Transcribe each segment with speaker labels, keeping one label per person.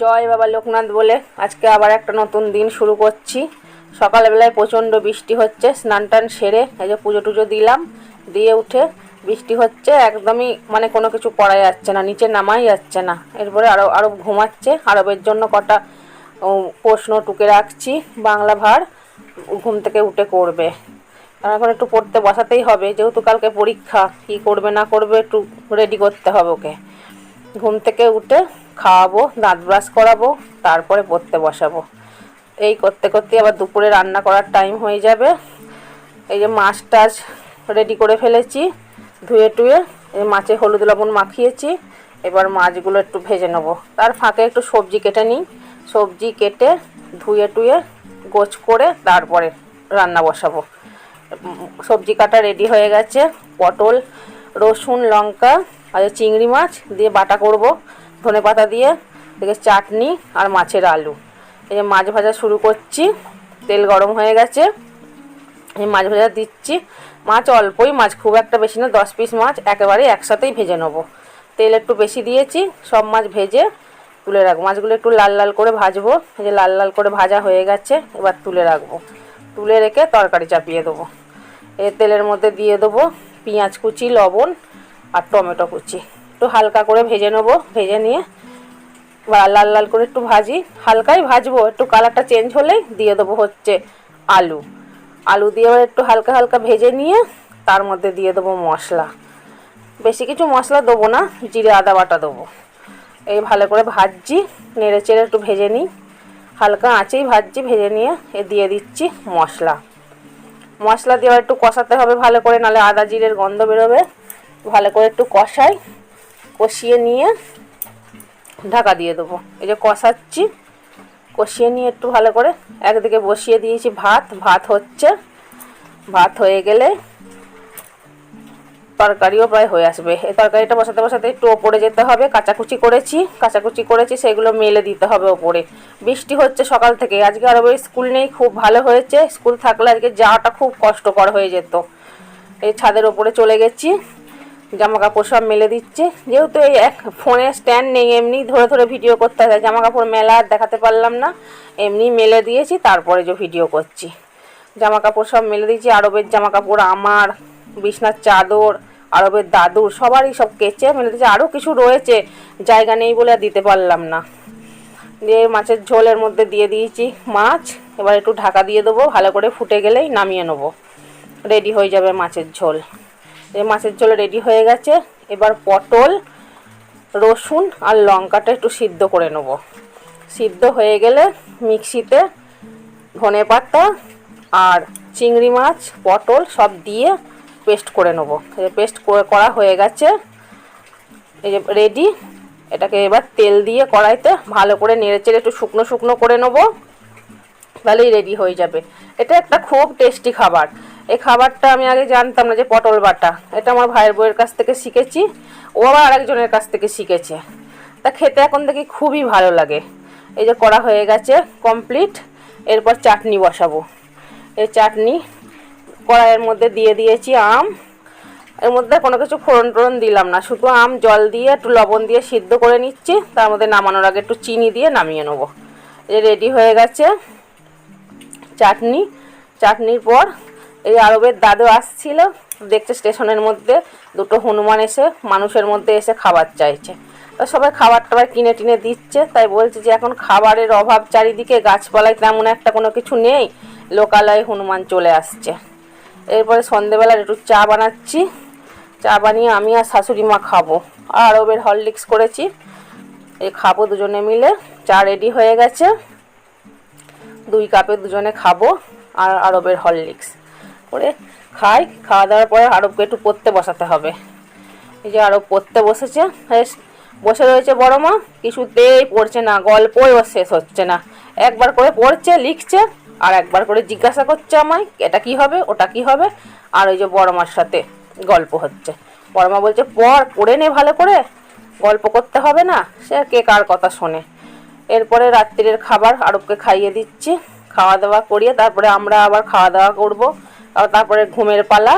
Speaker 1: জয় বাবা লোকনাথ বলে আজকে আবার একটা নতুন দিন শুরু করছি। সকালবেলায় প্রচণ্ড বৃষ্টি হচ্ছে, স্নান টান সেরে এই যে পুজো টুজো দিলাম, দিয়ে উঠে বৃষ্টি হচ্ছে, একদমই মানে কোনো কিছু পড়া যাচ্ছে না, নিচে নামাই যাচ্ছে না। এরপরে আরও আরও ঘুমাচ্ছে, আরবের জন্য কটা প্রশ্ন টুকে রাখছি, বাংলা ভার ঘুম থেকে উঠে করবে। আর এখন একটু পড়তে বসাতেই হবে, যেহেতু কালকে পরীক্ষা, কী করবে না করবে একটু রেডি করতে হবে ওকে। ঘুম থেকে উঠে খাওয়াবো, দাঁত ব্রাশ করাবো, তারপরে পড়তে বসাবো। এই করতে করতে আবার দুপুরে রান্না করার টাইম হয়ে যাবে। এই যে মাছ টাছ রেডি করে ফেলেছি, ধুয়ে টুয়ে, এই মাছে হলুদ লবণ মাখিয়েছি, এবার মাছগুলো একটু ভেজে নেব। তার ফাঁকে একটু সবজি কেটে নিই। সবজি কেটে ধুয়ে টুয়ে, গোছ করে তারপরে রান্না বসাবো। সবজি কাটা রেডি হয়ে গেছে। পটল, রসুন, লঙ্কা আর চিংড়ি মাছ দিয়ে বাটা করব, ধনে পাতা দিয়ে থেকে চাটনি আর মাছের আলু। এই যে মাছ ভাজা শুরু করছি, তেল গরম হয়ে গেছে। এই মাছ ভাজা দিচ্ছি। মাছ অল্পই, মাছ খুব একটা বেশি না, দশ পিস মাছ একেবারে একসাথেই ভেজে নেব। তেল একটু বেশি দিয়েছি, সব মাছ ভেজে তুলে রাখব। মাছগুলো একটু লাল লাল করে ভাজবো। এই যে লাল লাল করে ভাজা হয়ে গেছে, এবার তুলে রাখব। তুলে রেখে তরকারি চাপিয়ে দেবো। এ তেলের মধ্যে দিয়ে দেবো পেঁয়াজ কুচি, লবণ আর টমেটো কুচি। একটু হালকা করে ভেজে নেব, ভেজে নিয়ে বা লাল লাল করে একটু ভাজি। হালকাই ভাজবো, একটু কালারটা চেঞ্জ হলেই দিয়ে দেবো হচ্ছে আলু। আলু দিয়ে একটু হালকা হালকা ভেজে নিয়ে তার মধ্যে দিয়ে দেবো মশলা। বেশি কিছু মশলা দেবো না, জিরে, আদা বাটা দেবো। এই ভালো করে ভাজছি, নেড়ে চেড়ে একটু ভেজে নিই। হালকা আঁচেই ভাজছি, ভেজে নিয়ে এ দিয়ে দিচ্ছি মশলা। মশলা দিয়ে একটু কষাতে হবে ভালো করে, নাহলে আদা জিরের গন্ধ বেরোবে। ভালো করে একটু কষাই, কষিয়ে নিয়ে ঢাকা দিয়ে দেবো। এই যে কষাচ্ছি, কষিয়ে নিয়ে একটু ভালো করে একদিকে বসিয়ে দিয়েছি ভাত ভাত হচ্ছে, ভাত হয়ে গেলে তরকারিও প্রায় হয়ে আসবে। এই তরকারিটা বসাতে বসাতে একটু ওপরে যেতে হবে, কাচাকুচি করেছি কাচাকুচি করেছি, সেগুলো মেলে দিতে হবে ওপরে। বৃষ্টি হচ্ছে সকাল থেকে, আজকে আরও স্কুল নেই, খুব ভালো হয়েছে। স্কুল থাকলে আজকে যাওয়াটা খুব কষ্টকর হয়ে যেত। এই ছাদের ওপরে চলে গেছি। জামা কাপড় সব মেলে দিচ্ছি। যেহেতু এই এক ফোনে স্ট্যান্ড নেই, এমনি ধরে ধরে ভিডিও করতে হয় জামা কাপড় মেলা আর দেখাতে পারলাম না। এমনি মেলে দিয়েছি, তারপরে যে ভিডিও করছি। জামা কাপড় সব মেলে দিয়েছি। আরবের জামা কাপড় আমার বিছনার চাদর, আরবের দাদুর, সবারই সব কেচে মেলে দিয়েছি। আরও কিছু রয়েছে, জায়গা নেই বলে আর দিতে পারলাম না। দিয়ে মাছের ঝোলের মধ্যে দিয়ে দিয়েছি মাছ। এবার একটু ঢাকা দিয়ে দেবো, ভালো করে ফুটে গেলেই নামিয়ে নেব। রেডি হয়ে যাবে মাছের ঝোল। মাছের ঝোল রেডি হয়ে গেছে। এবার পটল, রসুন আর লঙ্কাটা একটু সিদ্ধ করে নেব। সিদ্ধ হয়ে গেলে মিক্সিতে ধনে পাতা আর চিংড়ি মাছ, পটল সব দিয়ে পেস্ট করে নেব। পেস্ট করে হয়ে গেছে। এই যে রেডি এটাকে এবার তেল দিয়ে কড়াইতে ভালো করে নেড়ে চেড়ে একটু শুকনো শুকনো করে নেব। তাহলেই রেডি হয়ে যাবে। এটা একটা খুব টেস্টি খাবার। এই খাবারটা আমি আগে জানতাম না যে পটল বাটা। এটা আমার ভাইয়ের বউয়ের কাছ থেকে শিখেছি। ও আবার আরেকজনের কাছ থেকে শিখেছে। তা খেতে এখন দেখি খুবই ভালো লাগে। এই যে করা হয়ে গেছে কমপ্লিট এরপর চাটনি বসাবো। এই চাটনি কড়াইয়ের মধ্যে দিয়ে দিয়েছি আম। এর মধ্যে কোনো কিছু ফোড়ন টোড়ন দিলাম না। শুধু আম, জল দিয়ে, একটু লবণ দিয়ে সিদ্ধ করে নিচ্ছি। তার মধ্যে নামানোর আগে একটু চিনি দিয়ে নামিয়ে নেব। এই রেডি হয়ে গেছে চাটনি। চাটনির পর এই আরবের দাদু আসছিল, দেখছে স্টেশনের মধ্যে দুটো হনুমান এসে মানুষের মধ্যে এসে খাবার চাইছে। তা সবাই খাবার টাবার কিনে টিনে দিচ্ছে, তাই বলছে যে এখন খাবারের অভাব চারিদিকে, গাছপালায় তেমন একটা কোনো কিছু নেই, লোকালয়ে হনুমান চলে আসছে। এরপরে সন্ধেবেলার একটু চা বানাচ্ছি, চা বানিয়ে আমি আর শাশুড়ি মা খাব। আর আরবের হরলিক্স করেছি এই খাব দুজনে মিলে, চা রেডি হয়ে গেছে, দুই কাপে দুজনে খাব, আর আরবের হরলিক্স। করে খাই। খাওয়া দাওয়ার পরে আরবকে একটু পড়তে বসাতে হবে। এই যে আরব পড়তে বসেছে বসে রয়েছে বড় মা, কিছুতেই পড়ছে না, গল্পই ওর শেষ হচ্ছে না। একবার করে পড়ছে, লিখছে, আর একবার করে জিজ্ঞাসা করছে আমায়, এটা কি হবে, ওটা কি হবে? আর ওই যে বড় মার সাথে গল্প হচ্ছে। বড় মা বলছে, পড়, পড়ে নে ভালো করে। গল্প করতে হবে না, সে কে কার কথা শোনে। এরপরে রাত্রির খাবার আরবকে খাইয়ে দিচ্ছি। খাওয়া দাওয়া করিয়ে তারপরে আমরা আবার খাওয়া দাওয়া করব। আর তারপরে ঘুমের পালা,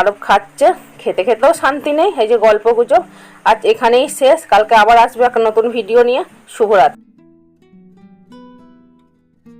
Speaker 1: আরব খাচ্ছে, খেতে খেতেও শান্তি নেই, এই যে গল্প গুজব আজ এখানেই শেষ, কালকে আবার আসবে একটা নতুন ভিডিও নিয়ে। শুভরাত্রি।